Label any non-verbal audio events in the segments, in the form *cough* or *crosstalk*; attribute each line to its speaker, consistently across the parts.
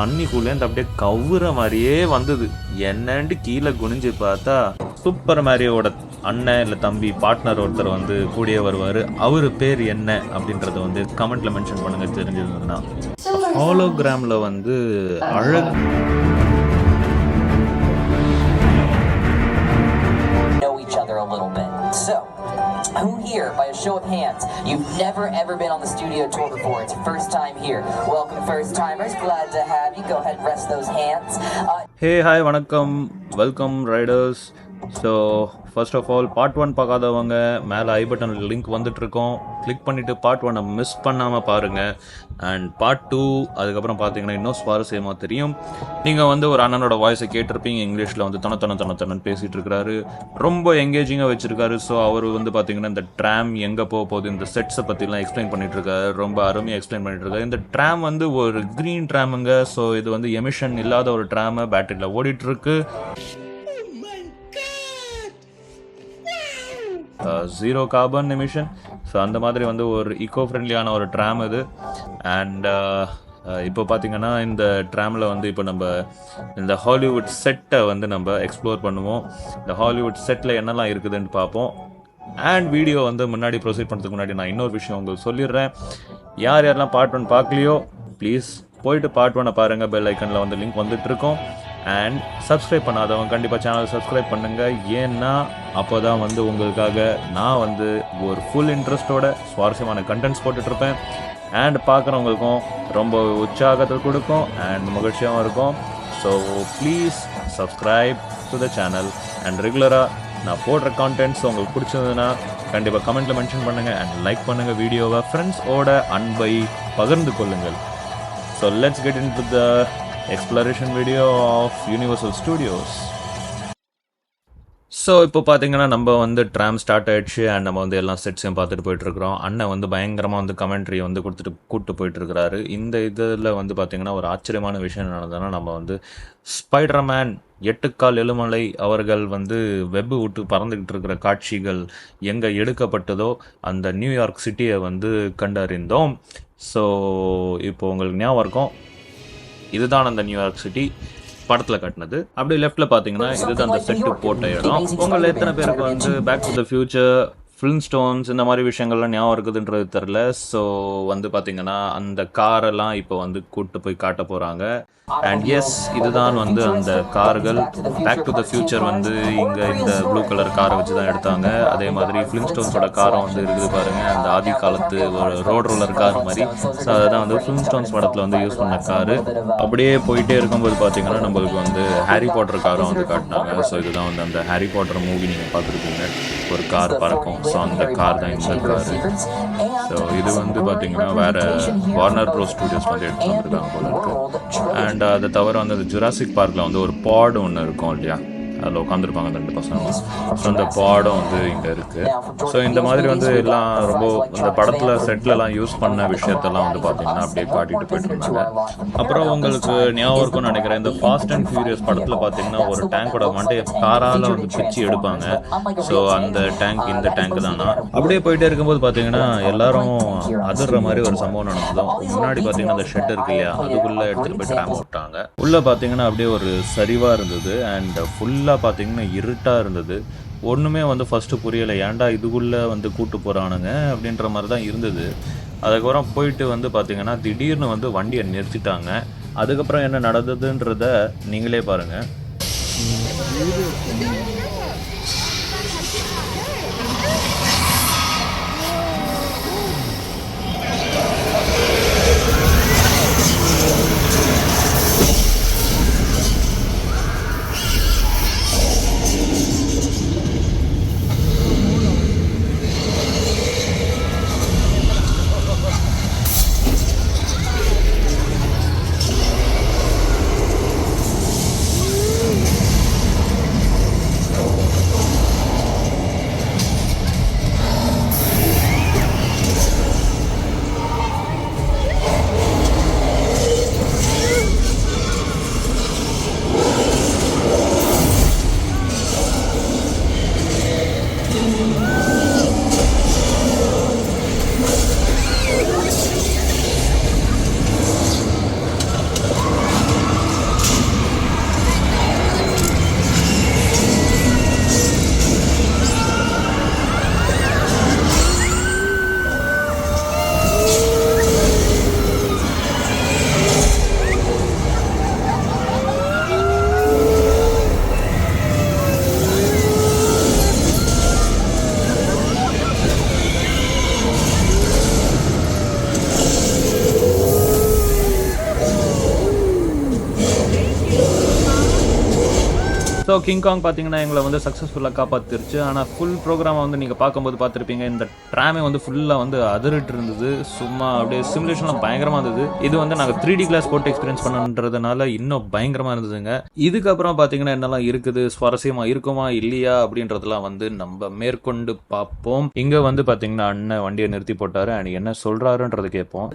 Speaker 1: தண்ணிக்குள்ளேருந்து அப்படியே கவுற மாதிரியே வந்தது. என்னன்ட்டு கீழே குனிஞ்சு பார்த்தா சூப்பர் மேரியோட அண்ணன் இல்லை தம்பி பார்ட்னர் ஒருத்தர் வந்து கூடயே வருவார். அவர் பேர் என்ன அப்படின்றத வந்து கமெண்ட்ல மென்ஷன் பண்ணுங்க தெரிஞ்சிருந்ததுன்னா ஹாலோகிராமில் வந்து அழகு.
Speaker 2: Know each other a little bit. So, Who here by a show of hands. You've never ever been on the studio tour before. It's your first time here. Welcome first timers. Glad to have you. Go ahead, rest those hands. Uh,
Speaker 1: hey, hi, vanakkam. Welcome, riders. So first of all part one பார்க்காதவங்க மேலே I button link வந்துட்டுருக்கோம். Click பண்ணிவிட்டு part ஒன்னை miss பண்ணாமல் பாருங்கள் and part two அதுக்கப்புறம் பார்த்தீங்கன்னா இன்னும் சுவாரஸ்யமாக தெரியும். நீங்கள் வந்து ஒரு அண்ணனோட வாய்ஸை கேட்டிருப்பீங்க இங்கிலீஷில் வந்து தன தன தன தனன்னு பேசிகிட்டு இருக்கிறாரு ரொம்ப எங்கேஜிங்காக வச்சுருக்காரு. ஸோ அவர் வந்து பார்த்தீங்கன்னா இந்த ட்ராம் எங்கே போக போகுது இந்த செட்ஸை பற்றிலாம் எக்ஸ்பிளைன் பண்ணிகிட்ருக்காரு இருக்காரு ரொம்ப அருமையாக எக்ஸ்பிளைன் பண்ணிகிட்டு இருக்காரு இந்த ட்ராம் வந்து ஒரு க்ரீன் ட்ராமுங்க ஸோ இது வந்து எமிஷன் இல்லாத ஒரு ட்ராமை பேட்டரியில் ஓடிட்டுருக்கு. ஜீரோ கார்பன் எமிஷன் ஸோ அந்த மாதிரி வந்து ஒரு ஈக்கோ ஃப்ரெண்ட்லியான ஒரு ட்ராம் இது. அண்ட் uh, uh, இப்போ பார்த்தீங்கன்னா இந்த ட்ராமில் வந்து இப்போ நம்ம இந்த ஹாலிவுட் செட்டை வந்து நம்ம எக்ஸ்ப்ளோர் பண்ணுவோம். இந்த ஹாலிவுட் செட்டில் என்னெல்லாம் இருக்குதுன்னு பார்ப்போம். அண்ட் வீடியோ வந்து முன்னாடி ப்ரொசீட் பண்ணுறதுக்கு முன்னாடி நான் இன்னொரு விஷயம் உங்களுக்கு சொல்லிடுறேன். யார் யாரெல்லாம் பார்ட் ஒன் பார்க்கலையோ ப்ளீஸ் போயிட்டு பார்ட் ஒன்னை பாருங்கள் பெல் ஐக்கனில் வந்து லிங்க் வந்துட்டு இருக்கோம். அண்ட் சப்ஸ்கிரைப் பண்ணாதவங்க கண்டிப்பாக சேனலை சப்ஸ்கிரைப் பண்ணுங்கள் ஏன்னா அப்போ தான் வந்து உங்களுக்காக நான் வந்து ஒரு ஃபுல் இன்ட்ரெஸ்ட்டோட சுவாரஸ்யமான கண்டென்ட்ஸ் போட்டுட்ருப்பேன். அண்ட் பார்க்குறவங்களுக்கும் ரொம்ப உற்சாகத்தை கொடுக்கும் அண்ட் மகிழ்ச்சியாகவும் இருக்கும். So please subscribe to the channel and ரெகுலராக நான் போடுற கான்டென்ட்ஸ் உங்களுக்கு பிடிச்சதுன்னா கண்டிப்பாக கமெண்ட்டில் மென்ஷன் பண்ணுங்கள் அண்ட் லைக் பண்ணுங்கள் வீடியோவை ஃப்ரெண்ட்ஸோட அன்பை பகிர்ந்து கொள்ளுங்கள். So let's get in to the exploration video of Universal Studios so இப்போ பார்த்தீங்கன்னா நம்ம வந்து ட்ராம் ஸ்டார்ட் ஆயிடுச்சு அண்ட் நம்ம வந்து எல்லா செட்ஸையும் பார்த்துட்டு போயிட்டுருக்குறோம். அண்ணன் வந்து பயங்கரமாக வந்து கமெண்ட்ரி வந்து கொடுத்துட்டு கூப்பிட்டு போயிட்டுருக்கிறாரு. இந்த இதில் வந்து பார்த்தீங்கன்னா ஒரு ஆச்சரியமான விஷயம் நடந்ததுன்னா நம்ம வந்து ஸ்பைடர்மேன் எட்டுக்கால் எழுமலை அவர்கள் வந்து வெப்பு விட்டு பறந்துக்கிட்டு இருக்கிற காட்சிகள் எங்கே எடுக்கப்பட்டதோ அந்த நியூயார்க் சிட்டியை வந்து கண்டறிந்தோம். ஸோ இப்போ உங்களுக்கு ஞாபகம் இருக்கும் இதுதான் அந்த நியூயார்க் சிட்டி படத்தில் கட்டினது. அப்படி லெஃப்ட்டில் பார்த்தீங்கன்னா இதுதான் அந்த செட்டு போட்ட இடம். உங்களில் எத்தனை பேருக்கு வந்து Back to the Future film stones இந்த மாதிரி விஷயங்கள்லாம் ஞாபகம் இருக்குதுன்றது தெரில ஸோ வந்து பார்த்தீங்கன்னா அந்த காரெல்லாம் இப்போ வந்து கூப்பிட்டு போய் காட்ட போகிறாங்க அண்ட் எஸ் இதுதான் வந்து அந்த கார்கள். பேக் டு த ஃபியூச்சர் வந்து இங்கே இந்த ப்ளூ கலர் காரை வச்சு தான் எடுத்தாங்க. அதே மாதிரி ஃபிலிம் ஸ்டோன்ஸோட காரம் வந்து இருக்குது பாருங்கள் அந்த ஆதி காலத்து ஒரு ரோட் ரோலர் கார் மாதிரி. ஸோ அதுதான் வந்து ஃபிலிம் ஸ்டோன்ஸ் படத்தில் வந்து யூஸ் பண்ண காரு. அப்படியே போயிட்டே இருக்கும்போது பார்த்தீங்கன்னா நம்மளுக்கு வந்து ஹாரி பாட்டர் காரும் வந்து காட்டினாங்க. ஸோ இதுதான் வந்து அந்த ஹாரி பாட்டர் மூவி நீங்கள் பார்த்துருக்கீங்க ஒரு கார் பறக்கும். ஸோ அந்த கார் தான் இந்த கார். ஸோ இது வந்து பார்த்தீங்கன்னா வேற வார்னர் ப்ரோ ஸ்டூடியோஸ் வந்து எடுத்து வந்துருக்காங்க போல இருக்கு. அண்ட் அதை தவிர வந்து அந்த ஜுராசிக் பார்க்கில் வந்து ஒரு பாடு ஒன்று இருக்கும் இல்லையா? அதில் உட்காந்துருப்பாங்க அந்த ரெண்டு பசங்க. ஸோ அந்த பாடம் வந்து இங்கே இருக்குது ஸோ இந்த மாதிரி வந்து எல்லாம் ரொம்ப இந்த படத்தில் செட்லலாம் யூஸ் பண்ண விஷயத்தெல்லாம் வந்து பார்த்தீங்கன்னா அப்படியே காட்டிட்டு போயிட்டு இருந்தாங்க அப்புறம் உங்களுக்கு ஞாபகம் இருக்கும்னு நினைக்கிறேன். இந்த ஃபாஸ்ட் அண்ட் ஃபியூரியஸ் படத்தில் பார்த்தீங்கன்னா ஒரு டேங்கோட மண்டையை காரால் வந்து பிச்சு எடுப்பாங்க. ஸோ அந்த டேங்க் இந்த டேங்க் தானா? அப்படியே போயிட்டே இருக்கும்போது பார்த்தீங்கன்னா எல்லாரும் அதிர்ற மாதிரி ஒரு சம்பவம் நடந்ததும். முன்னாடி பார்த்தீங்கன்னா அந்த ஷெட் இருக்கு இல்லையா? அதுக்குள்ளே எடுத்துகிட்டு போய் ட்ராம் விட்டாங்க. உள்ளே பார்த்தீங்கன்னா அப்படியே ஒரு சரிவாக இருந்தது. அண்ட் ஃபுல்லாக பார்த்தீங்கன்னா இருட்டாக இருந்தது. ஒன்றுமே வந்து ஃபஸ்ட்டு புரியலை. ஏன்டா இதுக்குள்ளே வந்து கூட்டு போகிறானுங்க அப்படின்ற மாதிரி தான் இருந்தது. அதுக்கப்புறம் போயிட்டு வந்து பார்த்தீங்கன்னா திடீர்னு வந்து வண்டியை நிறுத்திட்டாங்க. அதுக்கப்புறம் என்ன நடந்ததுன்றத நீங்களே பாருங்கள் ஸோ கிங்காங் பார்த்தீங்கன்னா எங்களை வந்து சக்ஸஸ்ஃபுல்லாக காப்பாற்றிருச்சு ஆனால் ஃபுல் ப்ரோக்ராமை வந்து நீங்கள் பார்க்கும்போது பார்த்துருப்பீங்க இந்த ட்ராமே வந்து ஃபுல்லாக வந்து அதிரிட்டு இருந்தது சும்மா அப்படியே சிமுலேஷன்லாம் பயங்கரமாக இருந்தது. இது வந்து நாங்கள் த்ரீ டி கிளாஸ் போட்டு எக்ஸ்பீரியன்ஸ் பண்ணுன்றதுனால இன்னும் பயங்கரமாக இருந்ததுங்க. இதுக்கப்புறம் பார்த்தீங்கன்னா என்னெல்லாம் இருக்குது? சுவாரஸ்யமாக இருக்குமா? இல்லையா? அப்படின்றதெல்லாம் வந்து நம்ம மேற்கொண்டு பார்ப்போம். இங்கே வந்து பார்த்தீங்கன்னா அண்ணன் வண்டியை நிறுத்தி போட்டாரு. அண்ட் என்ன சொல்கிறாருன்றது கேட்போம்.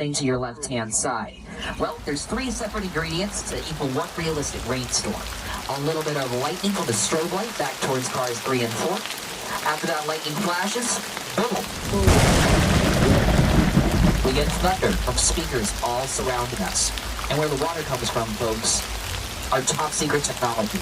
Speaker 2: Well, there's three separate ingredients to equal one realistic rainstorm. A little bit of lightning with a strobe light back towards cars three and four. After that lightning flashes, boom. We get thunder from speakers all surrounding us. And where the water comes from, folks, our top secret technology.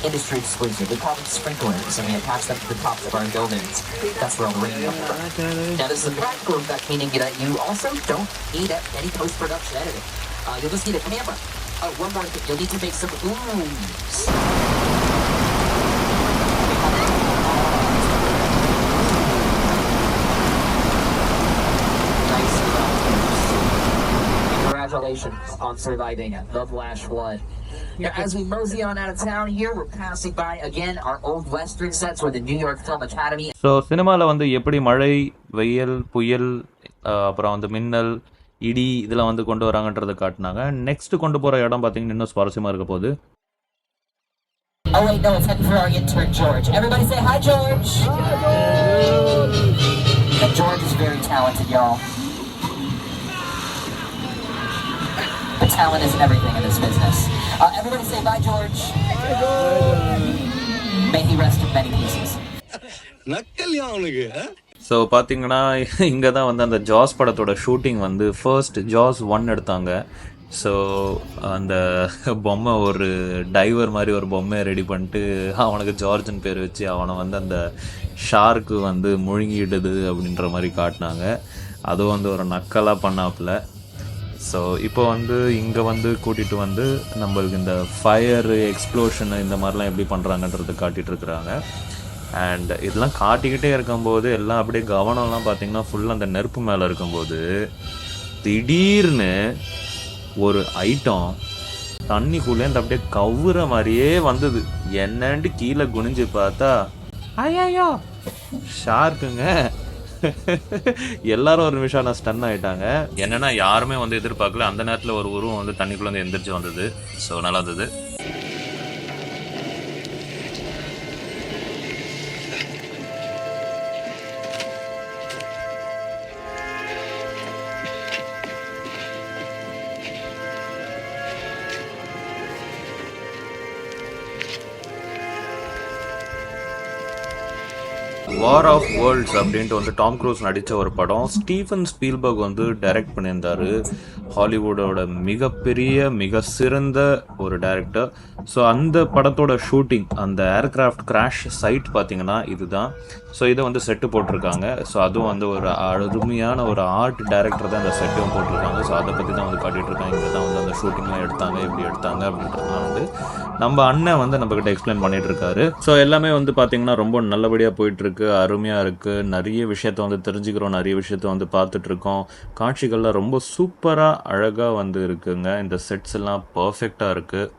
Speaker 2: Industry exclusive. We call them sprinklers and we attach them to the tops of our buildings. That's where all the rain comes from. Now, this is a practical effect, meaning that you also don't need any post-production editing. Uh, you'll just need a camera. Oh, one more thing. You'll need to make some oohs. Nice rounders. Congratulations on surviving the flash flood. Now, as we mosey on out of town here, we're passing by again our old western sets where the New York Film Academy
Speaker 1: so சினிமாவில் வந்து எப்படி மழை வெயில் புயல் அஹ், அப்புறம் வந்து மின்னல் இடி இதெல்லாம் வந்து கொண்டு வராங்கன்றதை காட்டினாங்க நெக்ஸ்ட் கொண்டு போகிற இடம் பார்த்தீங்கன்னா இன்னும் சுவாரஸ்யமாக இருக்க போகுது
Speaker 2: Oh wait, no, it's heading for our intern George. Everybody say hi, George. Now, George is very talented, y'all. But talent isn't everything in this business. Uh, everybody say bye, George. May he rest in many pieces.
Speaker 3: நக்கல்யா அவனுக்கு?
Speaker 1: So பார்த்தீங்கன்னா இங்கே தான் வந்து அந்த ஜாஸ் படத்தோட shooting வந்து first Jaws one எடுத்தாங்க. So அந்த பொம்மை ஒரு டைவர் மாதிரி ஒரு பொம்மையை ரெடி பண்ணிட்டு அவனுக்கு ஜார்ஜ்னு பேர் வச்சு அவனை வந்து அந்த ஷார்க்கு வந்து முழுங்கிடுது அப்படின்ற மாதிரி காட்டினாங்க. அதுவும் வந்து ஒரு நக்கலாக பண்ணாப்புல. ஸோ இப்போ வந்து இங்கே வந்து கூட்டிகிட்டு வந்து நம்மளுக்கு இந்த ஃபயரு எக்ஸ்ப்ளோஷனு இந்த மாதிரிலாம் எப்படி பண்ணுறாங்கன்றது காட்டிகிட்டு இருக்கிறாங்க. அண்ட் இதெல்லாம் காட்டிக்கிட்டே இருக்கும்போது எல்லாம் அப்படியே கவனம்லாம் பார்த்தீங்கன்னா ஃபுல்லாக அந்த நெருப்பு மேலே இருக்கும்போது திடீர்னு ஒரு ஐட்டம் தண்ணிக்குள்ளேருந்து அப்படியே கவுற மாதிரியே வந்தது. என்னன்ட்டு கீழே குனிஞ்சு பார்த்தா ஐயோ ஷார்க்குங்க எல்லாரும் ஒரு நிமிஷம் நான் ஸ்டன் ஆகிட்டாங்க என்னன்னா யாருமே வந்து எதிர்பார்க்கல. அந்த நேரத்தில் ஒரு உருவம் வந்து தண்ணிக்குள்ளே இருந்து எந்திரிச்சு வந்தது. ஸோ நல்லா இருந்தது. வார் ஆஃப் வேர்ல்ட்ஸ் அப்படின்ட்டு வந்து டாம் க்ரூஸ் நடித்த ஒரு படம். ஸ்டீஃபன் ஸ்பீல்பர்க் வந்து டைரக்ட் பண்ணியிருந்தாரு. ஹாலிவுட்டோட மிகப்பெரிய மிக சிறந்த ஒரு டைரக்டர் ஸோ அந்த படத்தோட ஷூட்டிங் அந்த ஏர்கிராஃப்ட் கிராஷ் சைட் பார்த்தீங்கன்னா இதுதான். ஸோ இதை வந்து செட்டு போட்டிருக்காங்க. ஸோ அதுவும் வந்து ஒரு அருமையான ஒரு ஆர்ட் டைரக்டர் தான் அந்த செட்டும் போட்டிருக்காங்க. ஸோ அதை பற்றி தான் வந்து காட்டிகிட்ருக்காங்க இங்கே தான் வந்து அந்த ஷூட்டிங்லாம் எடுத்தாங்க. இப்படி எடுத்தாங்க அப்படின்றதுலாம் வந்து நம்ம அண்ணன் வந்து நம்மக்கிட்ட எக்ஸ்பிளைன் பண்ணிகிட்ருக்காரு இருக்காரு. ஸோ எல்லாமே வந்து பார்த்திங்கன்னா ரொம்ப நல்லபடியாக போயிட்டுருக்கு. அருமையாக இருக்குது நிறைய விஷயத்த வந்து தெரிஞ்சுக்கிறோம். நிறைய விஷயத்த வந்து பார்த்துட்ருக்கோம் காட்சிகள்லாம் ரொம்ப சூப்பராக அழகாக வந்து இருக்குங்க. இந்த செட்ஸ் எல்லாம் பர்ஃபெக்டாக இருக்குது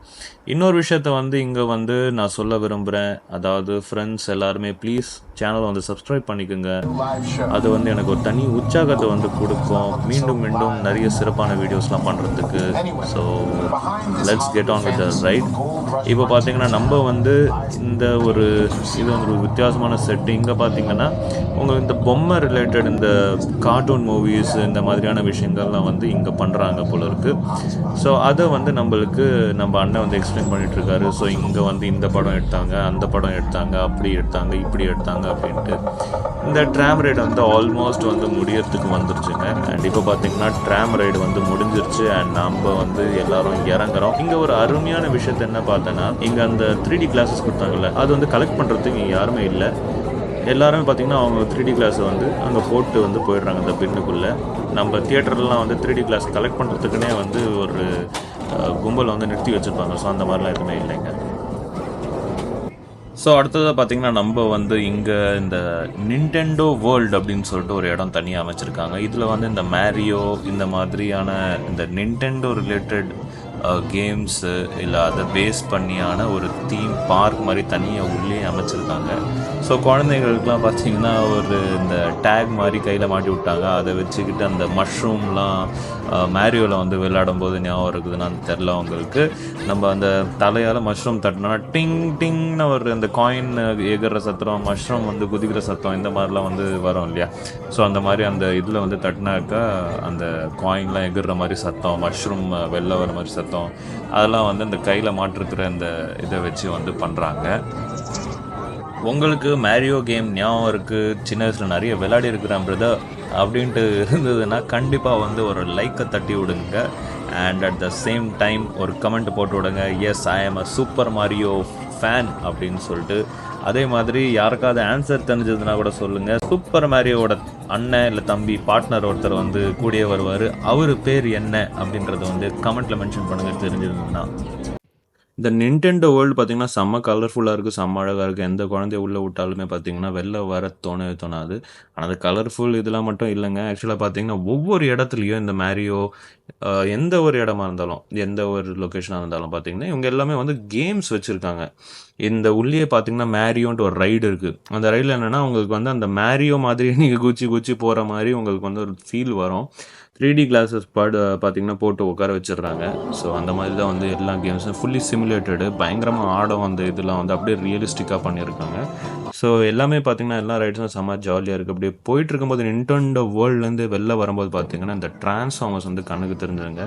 Speaker 1: இன்னொரு விஷயத்த வந்து இங்கே வந்து நான் சொல்ல விரும்புகிறேன் அதாவது ஃப்ரெண்ட்ஸ் எல்லாருமே ப்ளீஸ் சேனலை வந்து சப்ஸ்கிரைப் பண்ணிக்கோங்க. அது வந்து எனக்கு ஒரு தனி உற்சாகத்தை வந்து கொடுக்கும். மீண்டும் மீண்டும் நிறைய சிறப்பான வீடியோஸ்லாம் பண்ணுறதுக்கு so let's get on with right இப்போ பார்த்தீங்கன்னா நம்ம வந்து இந்த ஒரு இது வந்து ஒரு வித்தியாசமான செட்டு இங்கே பார்த்தீங்கன்னா உங்களுக்கு இந்த பொம்மை ரிலேட்டட் இந்த கார்ட்டூன் மூவிஸ் இந்த மாதிரியான விஷயங்கள்லாம் வந்து இங்கே பண்ணுறாங்க போல இருக்குது ஸோ அதை வந்து நம்மளுக்கு நம்ம அண்ணன் வந்து எக்ஸ்பிளைன் பண்ணிட்டு இருக்காரு ஸோ இங்கே வந்து இந்த படம் எடுத்தாங்க அந்த படம் எடுத்தாங்க அப்படி எடுத்தாங்க இப்படி எடுத்தாங்க அப்படின்ட்டு. இந்த ட்ராம் ரைடு வந்து ஆல்மோஸ்ட் வந்து முடியறதுக்கு வந்துருச்சுங்க. அண்ட் இப்போ பார்த்தீங்கன்னா ட்ராம் ரைடு வந்து முடிஞ்சிருச்சு. அண்ட் நம்ம வந்து எல்லாரும் இறங்குறோம். இங்கே ஒரு அருமையான விஷயத்த என்ன பார்த்தேன்னா இங்கே அந்த த்ரீ டி கிளாஸஸ் கொடுத்தாங்கல்ல அது வந்து கலெக்ட் பண்ணுறதுக்கு இங்கே யாருமே இல்லை. எல்லாருமே பார்த்தீங்கன்னா அவங்க த்ரீ டி கிளாஸை வந்து அங்கே போட்டு வந்து போயிடுறாங்க அந்த பின்னுக்குள்ளே. நம்ம தியேட்டர்லாம் வந்து த்ரீ டி கிளாஸ் கலெக்ட் பண்ணுறதுக்குனே வந்து ஒரு கும்பல் வந்து நிறுத்தி வச்சுருப்பாங்க. ஸோ அந்த மாதிரிலாம் எதுவுமே இல்லைங்க. ஸோ அடுத்ததாக பார்த்தீங்கன்னா நம்ம வந்து இங்கே இந்த நிண்டெண்டோ வேர்ல்டு அப்படின்னு சொல்லிட்டு ஒரு இடம் தனியாக அமைச்சிருக்காங்க. இதில் வந்து இந்த மேரியோ இந்த மாதிரியான இந்த நிண்டெண்டோ ரிலேட்டட் கேம்ஸு இல்லை அதை பேஸ் பண்ணியான ஒரு தீம் பார்க் மாதிரி தனியாக உள்ளே அமைச்சிருக்காங்க. ஸோ குழந்தைங்களுக்குலாம் பார்த்தீங்கன்னா ஒரு இந்த டேக் மாதிரி கையில் மாட்டி விட்டாங்க. அதை வச்சுக்கிட்டு அந்த மஷ்ரூம்லாம் மேரியோவில் வந்து விளையாடும் போது ஞாபகம் இருக்குதுன்னு அந்த தெரில அவங்களுக்கு நம்ம அந்த தலையால் மஷ்ரூம் தட்டினோன்னா டிங் டிங்னு ஒரு அந்த காயின் எகிற சத்தம் மஷ்ரூம் வந்து குதிக்கிற சத்தம் இந்த மாதிரிலாம் வந்து வரும் இல்லையா? ஸோ அந்த மாதிரி அந்த இதில் வந்து தட்டினாக்கா அந்த காயின்லாம் எகிற மாதிரி சத்தம் மஷ்ரூம் வெளில வர மாதிரி சத்தம் அதெல்லாம் வந்து இந்த கையில் மாட்டிருக்கிற இந்த இதை வச்சு வந்து பண்ணுறாங்க உங்களுக்கு மேரியோ கேம் ஞாபகம் இருக்குது சின்ன வயசில் நிறைய விளையாடி இருக்கிறேன் பிரதர் அப்படின்ட்டு இருந்ததுன்னா கண்டிப்பாக வந்து ஒரு லைக்கை தட்டி விடுங்க. And at the same time ஒரு கமெண்ட் போட்டு விடுங்க. Yes I am a super Mario fan அப்படின்னு சொல்லிட்டு. அதே மாதிரி யாருக்காவது ஆன்சர் தெரிஞ்சதுன்னா கூட சொல்லுங்கள் சூப்பர் மேரியோட அண்ணன் இல்லை தம்பி பார்ட்னர் ஒருத்தர் வந்து கூடிய வருவார். அவர் பேர் என்ன அப்படின்றத வந்து கமெண்ட்டில் மென்ஷன் பண்ணுங்க தெரிஞ்சிருந்ததுன்னா. இந்த நின்டெண்டோ வேர்ல்டு பார்த்தீங்கன்னா செம்ம கலர்ஃபுல்லாக இருக்குது செம்ம அழகாக இருக்குது எந்த குழந்தைய உள்ளே விட்டாலுமே பார்த்தீங்கன்னா வெளில வர தோணவே தோணாது. ஆனால் அது கலர்ஃபுல் இதெல்லாம் மட்டும் இல்லைங்க. ஆக்சுவலாக பார்த்தீங்கன்னா ஒவ்வொரு இடத்துலையும் இந்த மேரியோ எந்த ஒரு இடமா இருந்தாலும் எந்த ஒரு லொக்கேஷனாக இருந்தாலும் பார்த்தீங்கன்னா இவங்க எல்லாமே வந்து கேம்ஸ் வச்சுருக்காங்க. இந்த உள்ளே பார்த்தீங்கன்னா மேரியோன்ட்டு ஒரு ரைடு இருக்குது அந்த ரைடில் என்னென்னா உங்களுக்கு வந்து அந்த மேரியோ மாதிரி *laughs* நீங்கள் குச்சி குச்சி போகிற மாதிரி உங்களுக்கு வந்து ஒரு ஃபீல் வரும். த்ரீ டி கிளாஸஸ் பாடு பார்த்தீங்கன்னா போட்டு உட்கார வச்சிடுறாங்க. ஸோ அந்த மாதிரி தான் வந்து எல்லா கேம்ஸும் ஃபுல்லி சிமுலேட்டடு பயங்கரமாக ஆடம் அந்த இதெல்லாம் வந்து அப்படியே ரியலிஸ்டிக்காக பண்ணியிருக்காங்க. ஸோ எல்லாமே பார்த்தீங்கன்னா எல்லா ரைட்ஸும் செம்ம ஜாலியாக இருக்குது அப்படியே போயிட்டு இருக்கும்போது நின்டெண்டோ வேர்ல்ட்லேருந்து வெளில வரும்போது பார்த்தீங்கன்னா இந்த டிரான்ஸ்ஃபார்மர்ஸ் வந்து கண்ணுக்கு தெரிஞ்சுருங்க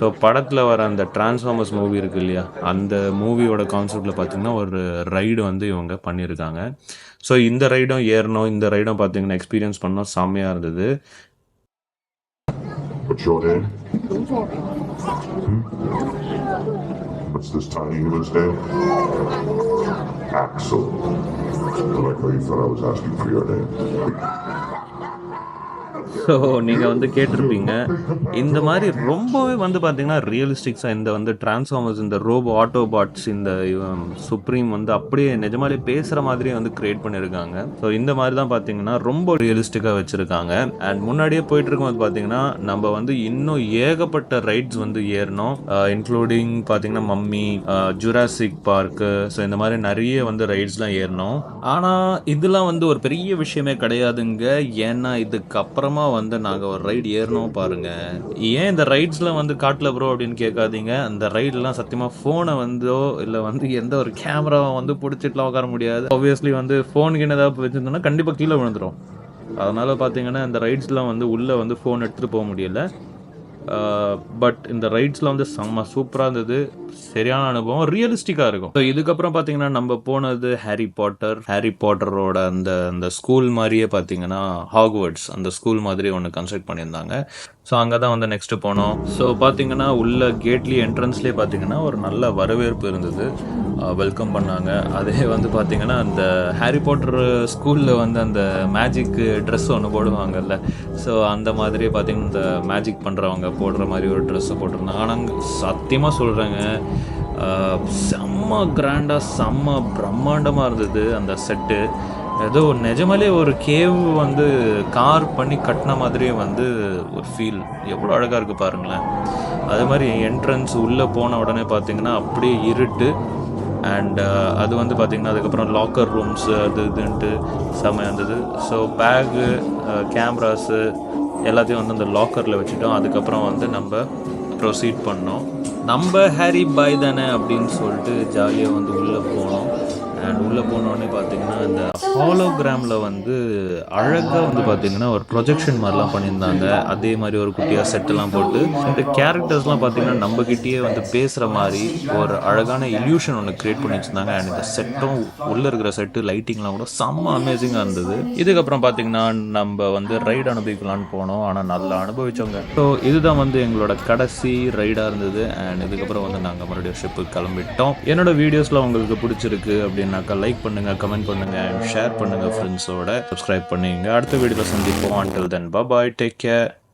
Speaker 1: ஸோ படத்தில் வர அந்த டிரான்ஸ்ஃபார்மர்ஸ் மூவி இருக்கு இல்லையா? அந்த மூவியோட கான்செப்டில் பார்த்தீங்கன்னா ஒரு ரைடு வந்து இவங்க பண்ணியிருக்காங்க. ஸோ இந்த ரைடும் ஏறணும். இந்த ரைடும் பார்த்தீங்கன்னா எக்ஸ்பீரியன்ஸ் பண்ணோம் செம்மையாக இருந்தது.
Speaker 4: What's your name? Hmm? What's this tiny human's name? Axel. I like you thought I was asking for your name.
Speaker 1: So நீங்கள் வந்து கேட்டிருப்பீங்க. இந்த மாதிரி ரொம்பவே வந்து பார்த்தீங்கன்னா ரியலிஸ்டிக்ஸாக இந்த வந்து டிரான்ஸ்ஃபார்மர்ஸ் இந்த ரோபோ ஆட்டோபாட்ஸ் இந்த சுப்ரீம் வந்து அப்படியே நிஜமாலே பேசுகிற மாதிரியே வந்து கிரியேட் பண்ணியிருக்காங்க ஸோ இந்த மாதிரி தான் பார்த்தீங்கன்னா ரொம்ப ரியலிஸ்டிக்காக வச்சுருக்காங்க. அண்ட் முன்னாடியே போயிட்டு இருக்கும்போது பார்த்தீங்கன்னா நம்ம வந்து இன்னும் ஏகப்பட்ட ரைட்ஸ் வந்து ஏறணும். இன்க்ளூடிங் பார்த்தீங்கன்னா மம்மி ஜுராசிக் பார்க்கு ஸோ இந்த மாதிரி நிறைய வந்து ரைட்ஸ்லாம் ஏறணும். ஆனால் இதெல்லாம் வந்து ஒரு பெரிய விஷயமே கிடையாதுங்க. ஏன்னா இதுக்கப்புறமா வந்து நாங்கள் ஒரு ரைடு ஏறணும் பாருங்கள் ஏன் இந்த ரைட்ஸ்லாம் வந்து காட்டில் ப்ரோ அப்படின்னு கேட்காதீங்க. அந்த ரைட்லாம் சத்தியமாக ஃபோனை வந்தோ இல்லை வந்து எந்த ஒரு கேமராவை வந்து பிடிச்சிட்டுலாம் உட்கார முடியாது. ஆப்வியஸ்லி வந்து ஃபோனுக்கு என்ன ஏதாவது வச்சுருந்தோம்னா கண்டிப்பாக கீழே விழுந்துரும். அதனால் பார்த்தீங்கன்னா இந்த ரைட்ஸ்லாம் வந்து உள்ளே வந்து ஃபோன் எடுத்துகிட்டு போக முடியல. பட் இந்த ரைட்ஸ்லாம் வந்து செம்ம சூப்பராக இருந்தது. சரியான அனுபவம் ரியலிஸ்டிக்காக இருக்கும். ஸோ இதுக்கப்புறம் பார்த்தீங்கன்னா நம்ம போனது ஹாரி பாட்டர் ஹாரி பாட்டரோட அந்த அந்த ஸ்கூல் மாதிரியே பார்த்தீங்கன்னா ஹாக்வர்ட்ஸ் அந்த ஸ்கூல் மாதிரி ஒன்று கன்ஸ்ட்ரக்ட் பண்ணியிருந்தாங்க. ஸோ அங்கே தான் வந்து நெக்ஸ்ட்டு போனோம். ஸோ பார்த்தீங்கன்னா உள்ள கேட்லி என்ட்ரன்ஸ்லேயே பார்த்தீங்கன்னா ஒரு நல்ல வரவேற்பு இருந்தது. Uh, வெல்கம் பண்ணாங்க. அதே வந்து பார்த்தீங்கன்னா அந்த ஹாரி பாட்டர் ஸ்கூலில் வந்து அந்த மேஜிக் ட்ரெஸ் ஒன்று போடுவாங்கல்ல. ஸோ அந்த மாதிரியே பார்த்தீங்கன்னா இந்த மேஜிக் பண்ணுறவங்க போடுற மாதிரி ஒரு ட்ரெஸ்ஸை போட்டிருந்தாங்க. ஆனால் சத்தியமாக சொல்கிறேங்க செம்ம கிராண்டாக செம்ம பிரம்மாண்டமாக இருந்தது அந்த செட்டு ஏதோ நிஜமாலே ஒரு கேவ் வந்து கார் பண்ணி கட்டின மாதிரியே வந்து ஒரு ஃபீல் எவ்வளோ அழகாக இருக்குது பாருங்களேன். அது மாதிரி என்ட்ரன்ஸ் உள்ளே போன உடனே பார்த்தீங்கன்னா அப்படியே இருட்டு. அண்ட் அது வந்து பார்த்திங்கன்னா அதுக்கப்புறம் லாக்கர் ரூம்ஸ் அது இதுன்ட்டு செமையாக இருந்தது. ஸோ பேகு கேமராஸு எல்லாத்தையும் வந்து அந்த லாக்கரில் வச்சுட்டோம். அதுக்கப்புறம் வந்து நம்ம ப்ரொசீட் பண்ணோம். நம்ம ஹாரி பாய் தானே அப்படின்னு சொல்லிட்டு ஜாலியாக வந்து உள்ளே போனோம். அண்ட் உள்ளே போனோடனே பார்த்தீங்கன்னா இந்த ஹாலோகிராமில் வந்து அழகாக வந்து பார்த்தீங்கன்னா ஒரு ப்ரொஜெக்ஷன் மாதிரிலாம் பண்ணியிருந்தாங்க. அதே மாதிரி ஒரு குட்டியாக செட்டெல்லாம் போட்டு. இந்த கேரக்டர்ஸ்லாம் பார்த்தீங்கன்னா நம்மக்கிட்டேயே வந்து பேசுகிற மாதிரி ஒரு அழகான இல்யூஷன் ஒன்று கிரியேட் பண்ணி வச்சுருந்தாங்க. அண்ட் இந்த செட்டும் உள்ளே இருக்கிற செட்டு லைட்டிங்லாம் கூட செம்ம அமேசிங்காக இருந்தது. இதுக்கப்புறம் பார்த்தீங்கன்னா நம்ம வந்து ரைடு அனுபவிக்கலான்னு போனோம். ஆனால் நல்லா அனுபவித்தோங்க ஸோ இதுதான் வந்து எங்களோட கடைசி ரைடாக இருந்தது. அண்ட் இதுக்கப்புறம் வந்து நாங்கள் மறுபடியும் ஷிப்புக்கு கிளம்பிட்டோம். என்னோட வீடியோஸில் உங்களுக்கு பிடிச்சிருக்கு அப்படின்னு அப்படின்னாக்கா லைக் பண்ணுங்கள் கமெண்ட் பண்ணுங்கள் ஷேர் பண்ணுங்கள் ஃப்ரெண்ட்ஸோட சப்ஸ்கிரைப் பண்ணுங்க. அடுத்த வீடியோவில் சந்திப்போம். Until then bye take care